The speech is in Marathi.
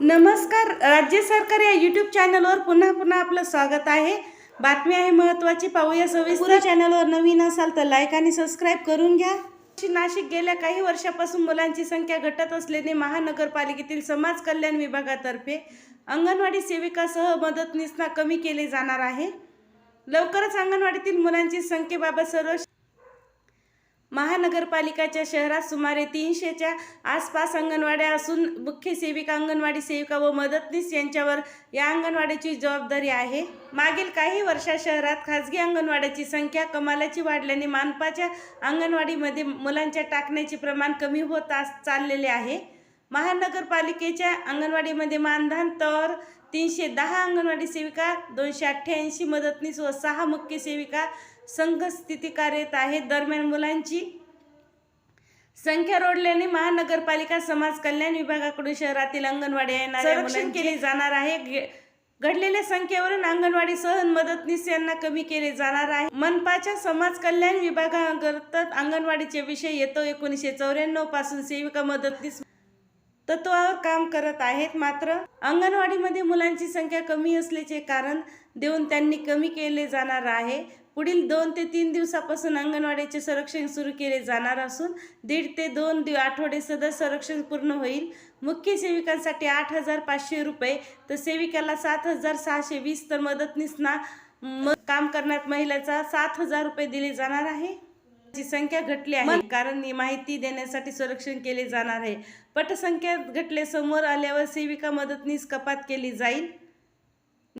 नमस्कार राज्य सरकार या यूट्यूब चॅनलवर पुन्हा पुन्हा आपलं स्वागत आहे. बातमी आहे महत्त्वाची पाहूया सविस्तर. चॅनलवर नवीन असाल तर लाईक आणि सबस्क्राईब करून घ्या. नाशिक गेल्या काही वर्षापासून मुलांची संख्या घटत असल्याने महानगरपालिकेतील समाज कल्याण विभागातर्फे अंगणवाडी सेविकासह मदतनीसना कमी केले जाणार आहे. लवकरच अंगणवाडीतील मुलांची संख्येबाबत सर्व महानगरपालिकाच्या शहरात सुमारे तीनशेच्या आसपास अंगणवाड्या असून मुख्य सेविका अंगणवाडी सेविका व मदतनीस यांच्यावर या अंगणवाडीची जबाबदारी आहे. मागील काही वर्षात शहरात खाजगी अंगणवाड्याची संख्या कमालाची वाढल्याने मानपाच्या अंगणवाडीमध्ये मुलांच्या टाकण्याचे प्रमाण कमी होत आस चाललेले आहे. महानगरपालिकेच्या अंगणवाडीमध्ये मानधन तर तीनशे दहा अंगणवाडी सेविका दोनशे अठ्ठ्याऐंशी मदतनीस व सहा मुख्य सेविका संघ स्थिती कार्यरत आहेत दरम्यान मुलांची संख्या रोडल्याने महानगरपालिका समाज कल्याण विभागाकडून शहरातील अंगणवाडी मुलांची केली जाणार आहे. घडलेल्या संख्येवरून अंगणवाडी सहन मदतनीस यांना कमी केले जाणार आहे. मनपाच्या समाज कल्याण विभागांतर्गत अंगणवाडीचे विषय येतो. एकोणीसशे चौऱ्याण्णवपासून सेविका मदतनीस तत्वावर काम करत आहेत. मात्र अंगणवाडीमध्ये मुलांची संख्या कमी असल्याचे कारण देऊन त्यांनी कमी केले जाणार आहे. पुढील दोन ते तीन दिवसापासून अंगणवाडीचे संरक्षण सुरू केले जाणार असून दीड ते दोन दिव आठवडे सदर संरक्षण पूर्ण होईल. मुख्य सेविकांसाठी आठ हजार पाचशे रुपये तर सेविकाला सात हजार सहाशे वीस तर मदतनीसना म काम करण्यात महिलेचा सात हजार रुपये दिले जाणार आहे. ची संख्या घटली आहे. कारण ही माहिती देण्यासाठी संरक्षण केले जाणार आहे. पटसंख्या घटले समोर आल्यावर सेविका मदतनीस कपात केली जाईल.